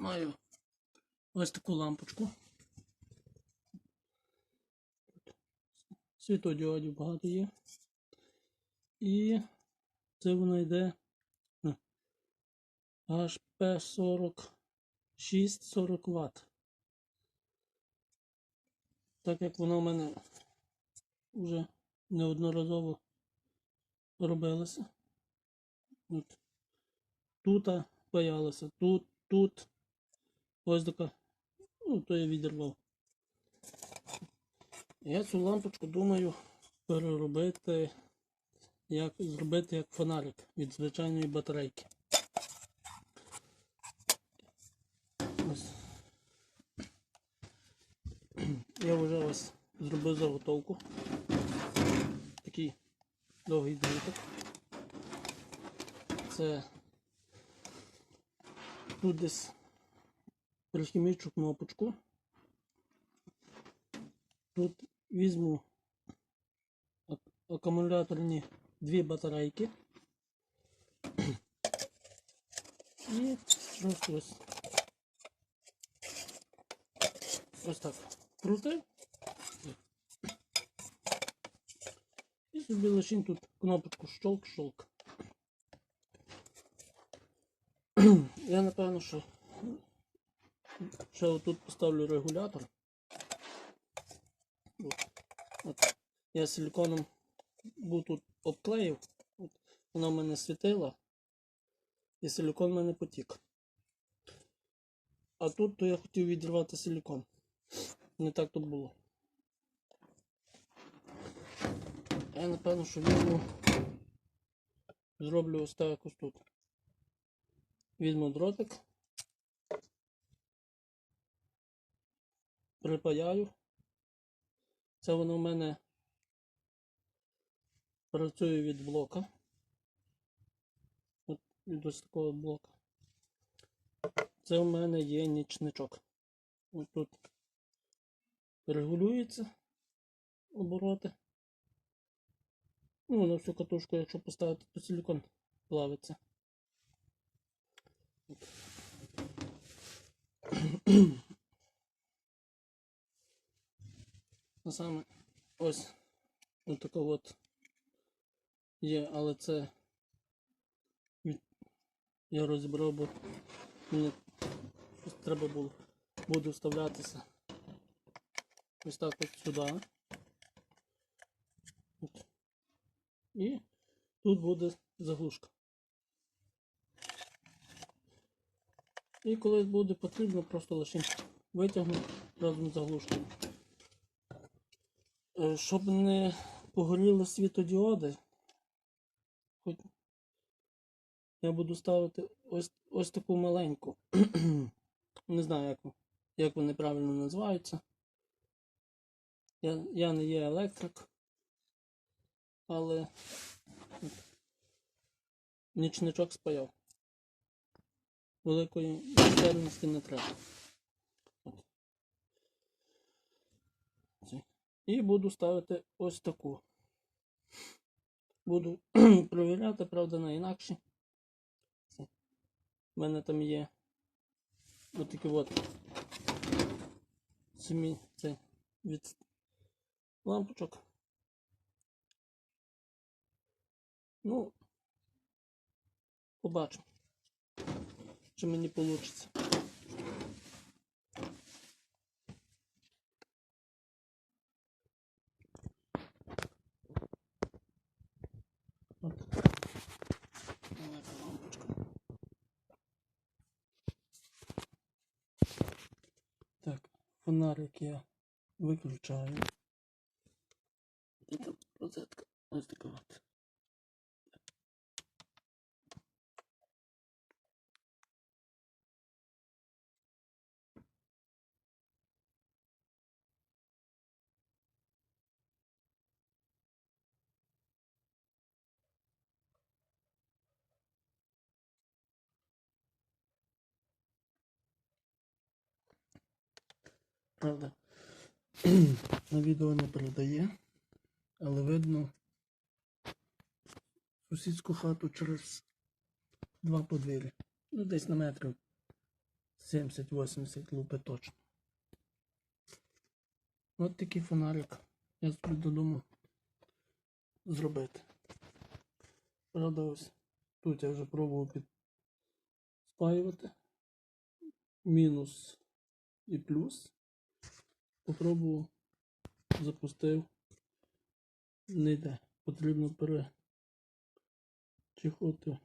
маю ось таку лампочку. Світодіодів багато є. І це вона йде е, HP46 40 Вт. Так як вона в мене вже неодноразово робилася. От. Тут паялася, тут, тут. Ось така. Ну, то я відірвав. Я цю лампочку думаю переробити, як зробити як фонарик від звичайної батарейки. Ось. Я вже ось зробив заготовку. Такий довгий дротик. Це тут десь прихімічу кнопочку. Тут візьму ак- акумуляторні дві батарейки. І просто ось. Ось так. Крутив. І собі лише тут кнопочку щолк-щолк. Я напевно, що ще отут поставлю регулятор. От. Я силиконом був тут обклеїв, От. вона в мене світила, і силикон в мене потік. А тут то я хотів відірвати силикон. Не так тут було. Я напевно, що візьму, зроблю ось так ось тут. Візьму дротик, припаяю. Це воно в мене працює від блока. От від ось такого блока. Це в мене є нічничок. Ось тут регулюється обороти. Ну, на всю катушку, якщо поставити, то силикон плавиться. От. А саме ось ось така от є, але це я розібрав, бо мені треба було буде вставлятися ось так от сюди. От. І тут буде заглушка. І коли буде потрібно, просто лише витягну разом з заглушкою. Е, Щоб не погоріли світодіоди, хоч я буду ставити ось, ось таку маленьку. не знаю, як, як вони правильно називаються. Я, я не є електрик, але нічничок спаяв. Великої майстерності не треба. От. Це. І буду ставити ось таку. Буду провіряти, правда, на інакші. Це. У мене там є отакі от самі це від лампочок. Ну, побачимо, чи мені вийде. От. Далека лампочка. Так, фонарик я виключаю. Де там розетка? Ось така от. Правда, на відео не передає, але видно сусідську хату через два подвір'я. Ну, десь на метрів 70-80 лупи точно. От такий фонарик. Я собі додому зробити. Правда, ось тут я вже пробував підспаювати. Мінус і плюс. Попробував, запустив. Не йде. Потрібно перечихати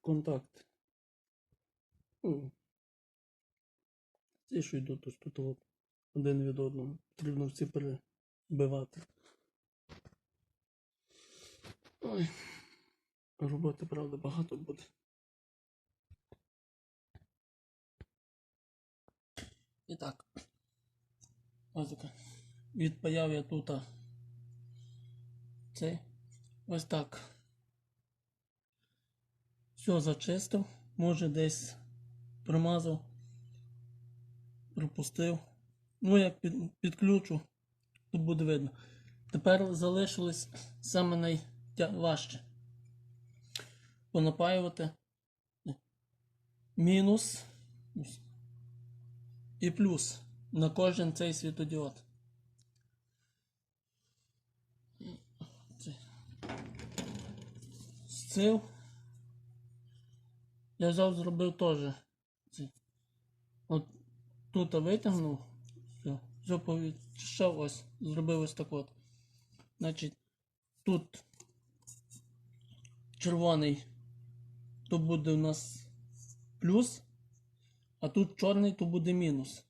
контакт. Ну, Ці, що йдуть ось тут один від одного. Потрібно всі перебивати. Ой. Роботи, правда, багато буде. І так. Ось така. Відпаяв я тут цей. Ось так. Все зачистив. Може десь промазав, пропустив. Ну, як під, підключу, тут буде видно. Тепер залишилось саме найважче. Понапаювати мінус і плюс на кожен цей світодіод. Цей. Зцив. Я взяв, зробив теж. От тут витягнув, все, все повідчищав, ось, зробив ось так от. Значить, тут червоний, то буде у нас плюс, а тут чорний, то буде мінус.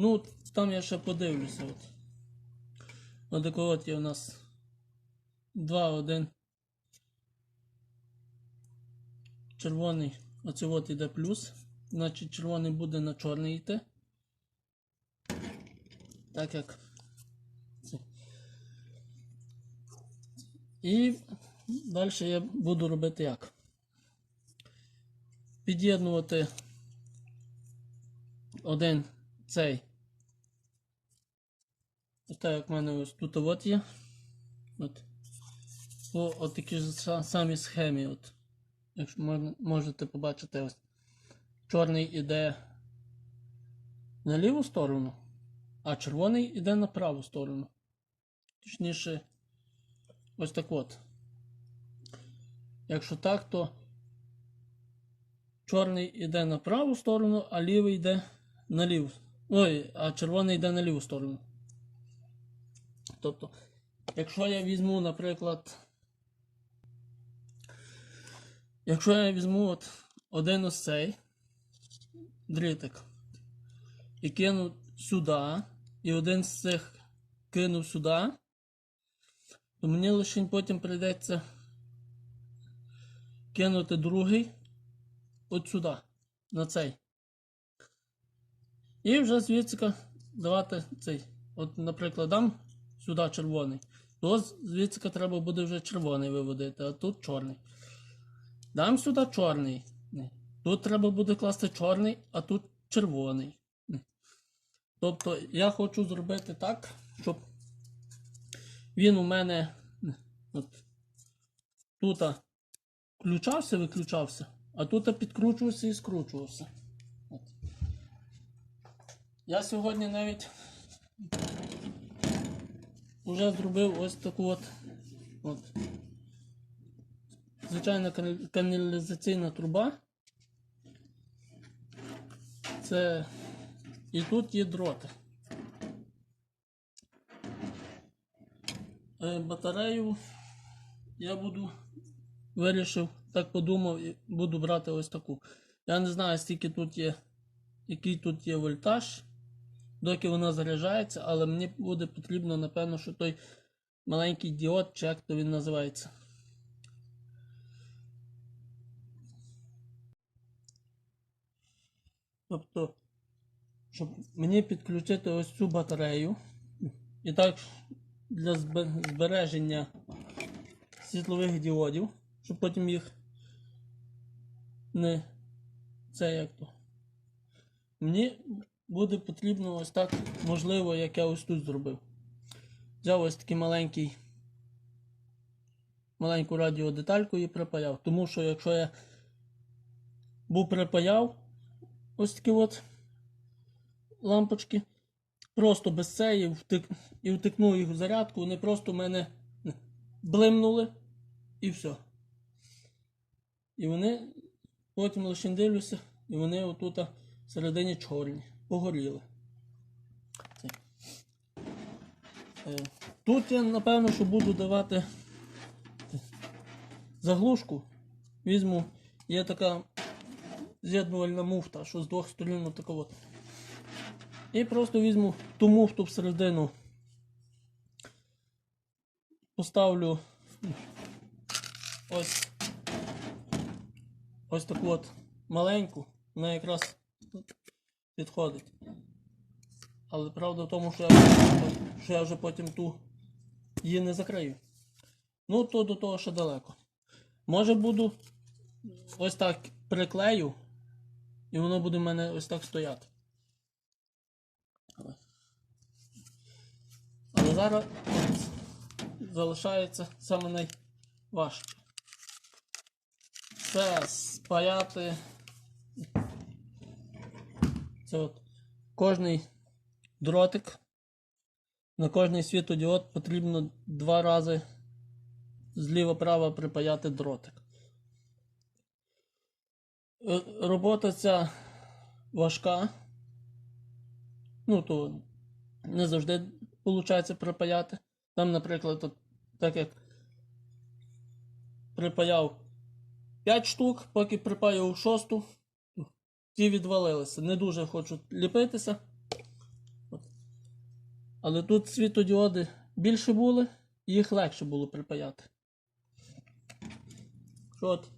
Ну, там я ще подивлюся. От. Такого є у нас 2, 1. Червоний, оце от іде плюс. Значить, червоний буде на чорний йти. Так як. І далі я буду робити як? Під'єднувати один цей. Так як в мене ось тут от є. От. По от такій ж са- самій схемі. От. Якщо можете побачити ось. Чорний іде на ліву сторону, а червоний іде на праву сторону. Точніше, ось так от. Якщо так, то чорний йде на праву сторону, а лівий йде на ліву. Ой, а червоний йде на ліву сторону. Тобто, якщо я візьму, наприклад, якщо я візьму от один ось цей дритик і кину сюди, і один з цих кинув сюди, то мені лише потім прийдеться кинути другий от сюди, на цей. І вже звідси давати цей. От, наприклад, дам сюди червоний. То звідси треба буде вже червоний виводити, а тут чорний. Дам сюди чорний. Тут треба буде класти чорний, а тут червоний. Тобто я хочу зробити так, щоб він у мене от, тут включався, виключався, а тут підкручувався і скручувався. От. Я сьогодні навіть вже зробив ось таку от, от звичайна каналізаційна труба. Це і тут є дроти. Е, Батарею я буду вирішив, так подумав, і буду брати ось таку. Я не знаю, скільки тут є, який тут є вольтаж, доки вона заряджається, але мені буде потрібно, напевно, що той маленький діод, чи як то він називається. Тобто, щоб мені підключити ось цю батарею. І так для збереження світлових діодів, щоб потім їх не це як то. Мені буде потрібно ось так, можливо, як я ось тут зробив. Взяв ось такий маленький маленьку радіодетальку і припаяв. Тому що якщо я був припаяв, ось такі от лампочки. Просто без цієї втик... і втикнув їх в зарядку, вони просто в мене блимнули і все. І вони потім лише дивлюся, і вони отут всередині чорні, погоріли. Е, Тут я напевно, що буду давати заглушку. Візьму, є така з'єднувальна муфта, що з двох сторін отака от. І просто візьму ту муфту всередину. Поставлю ось ось таку от маленьку, вона якраз підходить. Але правда в тому, що я, що я вже потім ту її не закрию. Ну, то до того ще далеко. Може буду ось так приклею, і воно буде в мене ось так стояти. Але зараз залишається саме найважче. Це спаяти. Це от кожний дротик. На кожний світодіод потрібно два рази зліва-право припаяти дротик. Е, Робота ця важка. Ну, то не завжди виходить припаяти. Там, наприклад, от, так як припаяв 5 штук, поки припаяв шосту, ті відвалилися. Не дуже хочуть ліпитися. От. Але тут світодіоди більше були, і їх легше було припаяти. От.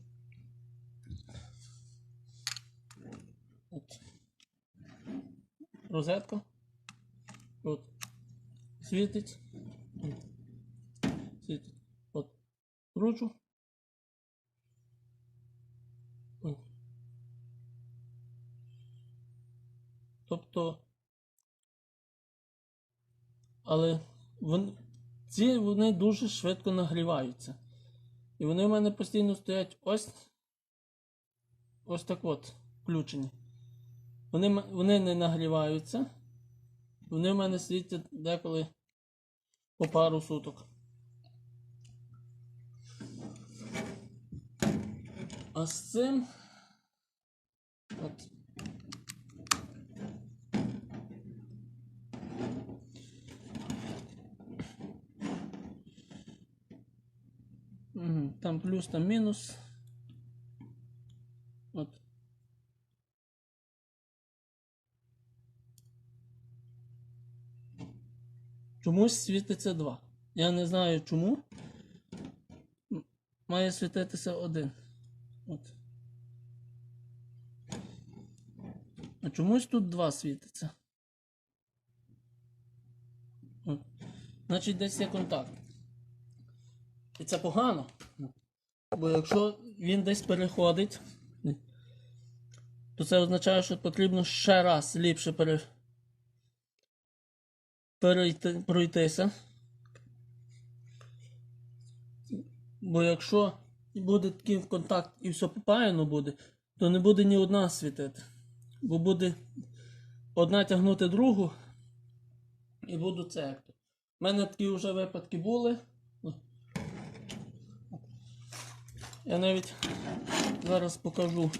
От. Розетка. От. Світить. Світить. От. Кручу. От. Тобто. Але вон, ці вони дуже швидко нагріваються. І вони в мене постійно стоять ось. Ось так от, включені. Вони, вони не нагріваються. Вони в мене світять деколи по пару суток. А з цим. От. Там плюс, там мінус. От. Чомусь світиться два. Я не знаю чому. Має світитися один. От. А чомусь тут два світиться. От. Значить, десь є контакт. І це погано. Бо якщо він десь переходить, то це означає, що потрібно ще раз ліпше пере... перейти, пройтися. Бо якщо буде такий контакт і все попаяно буде, то не буде ні одна світити. Бо буде одна тягнути другу і буду це. У мене такі вже випадки були. Я навіть зараз покажу,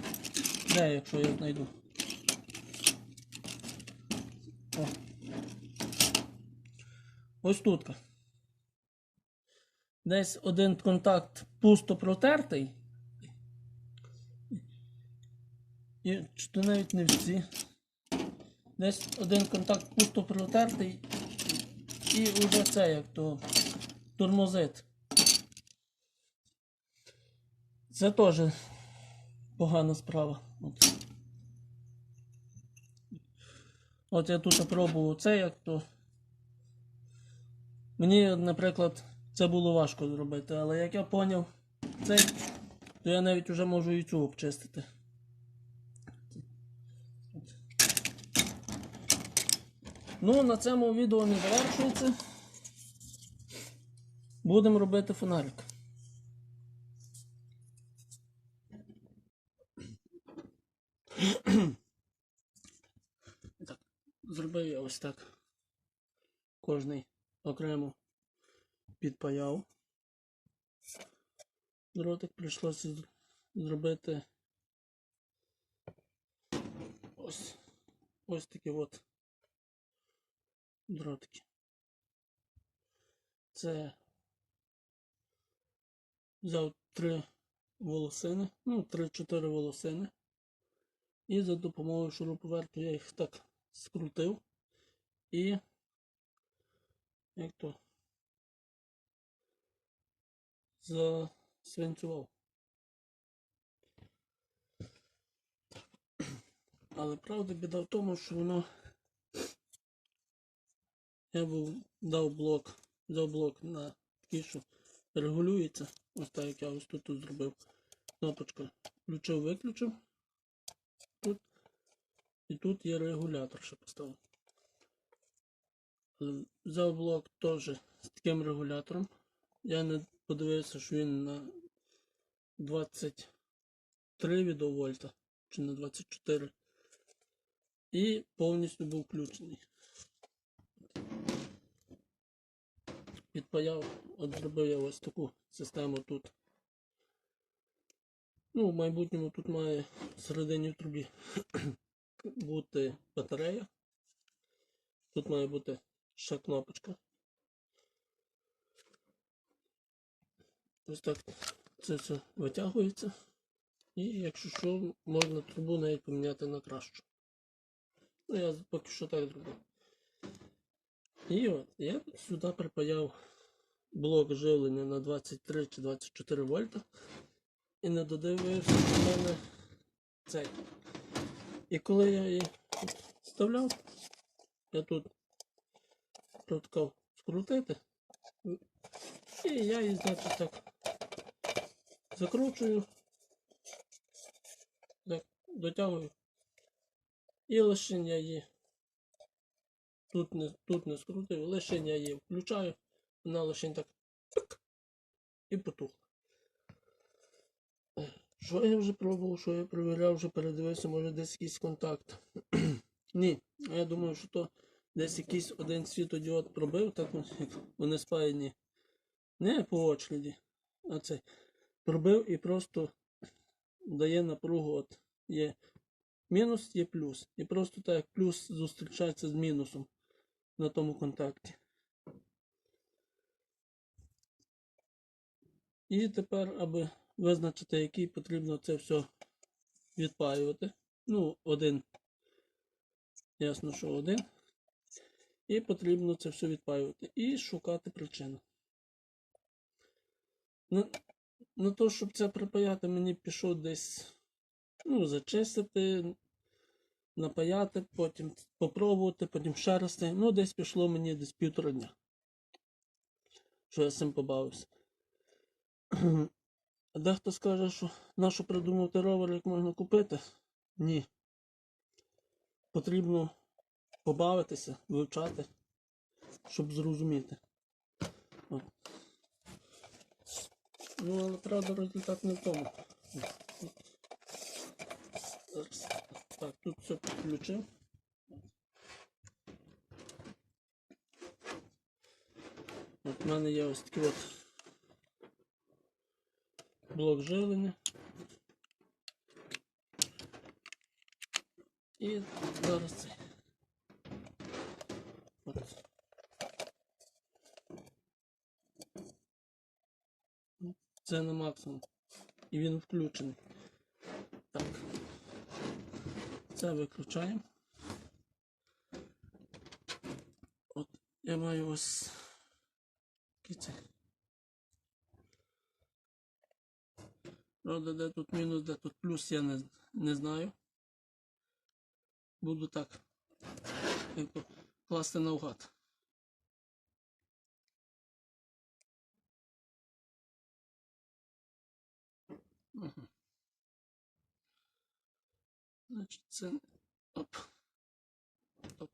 де, якщо я знайду. О. Ось тут. Десь один контакт пусто протертий. І чи то навіть не всі. Десь один контакт пусто протертий. І вже це як то тормозит. Це теж погана справа. От. От я тут пробував це як то. Мені, наприклад, це було важко зробити, але як я поняв цей, то я навіть вже можу і цю обчистити. Ну, на цьому відео не завершується. Будемо робити фонарик. зробив я ось так. Кожний окремо підпаяв. Дротик прийшлося зробити ось, ось такі от дротики. Це взяв три волосини, ну, три-чотири волосини. І за допомогою шуруповерту я їх так скрутив і як то засвинцював. Але правда біда в тому, що воно я був дав блок, взяв блок на що регулюється. Ось так як я ось тут, тут зробив. Кнопочка включив, виключив. Тут. І тут є регулятор, що поставив. Але Взяв блок теж з таким регулятором. Я не подивився, що він на 23 відовольта чи на 24. І повністю був включений. Підпаяв, от зробив я ось таку систему тут. Ну, в майбутньому тут має всередині трубі бути батарея. Тут має бути ще кнопочка. Ось так це все витягується. І якщо що, можна трубу навіть поміняти на кращу. Ну, я поки що так зробив. І от, я сюди припаяв блок живлення на 23 чи 24 вольта. І не додивився в мене цей. І коли я її вставляв, я тут проткав скрутити. І я її, значить, так закручую, так, дотягую. І лишень я її тут не, тут не скрутив, лишень я її включаю, вона лишень так пик, і потухла. Що я вже пробував, що я перевіряв, вже передивився, може десь якийсь контакт. Ні, я думаю, що то десь якийсь один світодіод пробив, так як вони спаяні. Не по очереді, а цей. Пробив і просто дає напругу. От є мінус, є плюс. І просто так плюс зустрічається з мінусом на тому контакті. І тепер, аби визначити, який потрібно це все відпаювати. Ну, один. Ясно, що один. І потрібно це все відпаювати. І шукати причину. На, на те, щоб це припаяти, мені пішов десь ну, зачистити, напаяти, потім попробувати, потім ще раз. Ну, десь пішло мені десь півтора дня. Що я з цим побавився. Дехто скаже, що нащо придумати ровер, як можна купити? Ні. Потрібно побавитися, вивчати, щоб зрозуміти. От. Ну, але правда результат не в тому. Так, тут все підключив. От в мене є ось такий от блок живлення. І зараз цей. Це на максимум. І він включений. Так. Це виключаємо. От я маю ось такий. Правда, де тут мінус, де тут плюс, я не, не знаю. Буду так класти наугад. Угу. Значить, це. Оп. Оп.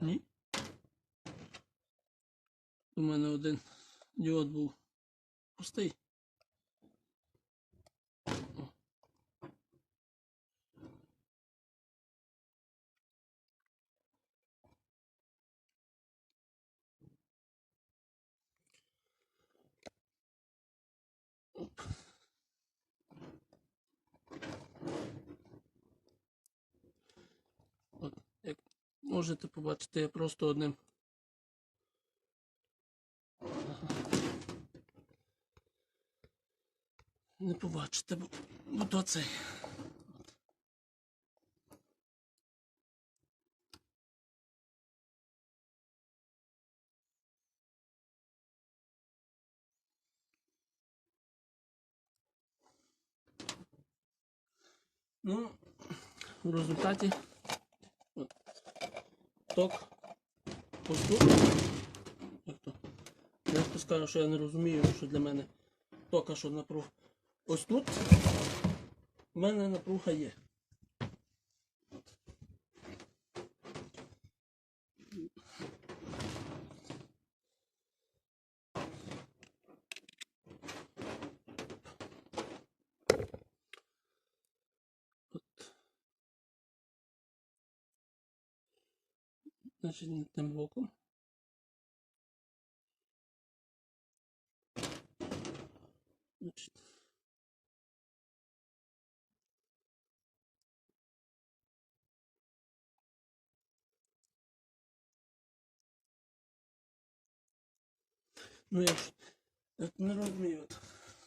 Ні. У мене один діод був пустий. О. можете побачити, я просто одним. Не побачите, бо, бо то цей. Ну, в результаті ток поступ. Як то? Я ж скажу, що я не розумію, що для мене тока, що напруг. Ось тут в мене напруга є. Значить, тим боком. Значить. Ну, я ж от не розумію.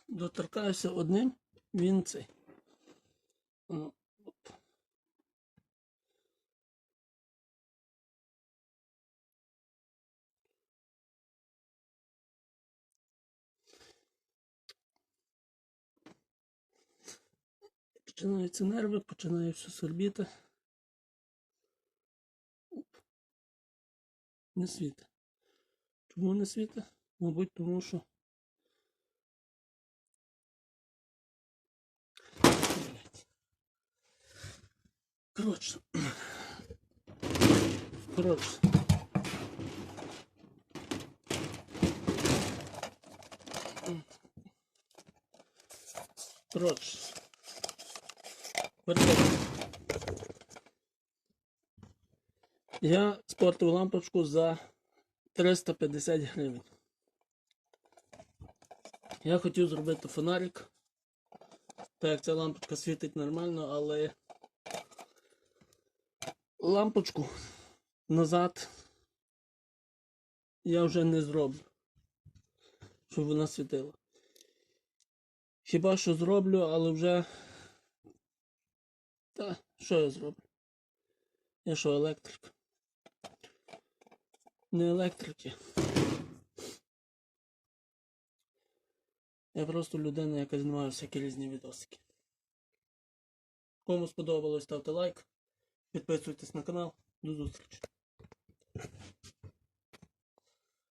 Доторкаюся одним, він цей. Ну, Починаються нерви, починає все сорбіти. Не світить. Чому не світить? Мабуть, тому що. Коротше. Коротше. Коротше. Я спортив лампочку за 350 гривень. Я хотів зробити фонарик. Так ця лампочка світить нормально, але лампочку назад я вже не зроблю, щоб вона світила. Хіба що зроблю, але вже. Що я зроблю? Я що, електрик? Не електрики. Я просто людина, яка знімає всякі різні відосики. Кому сподобалось, ставте лайк, підписуйтесь на канал. До зустрічі.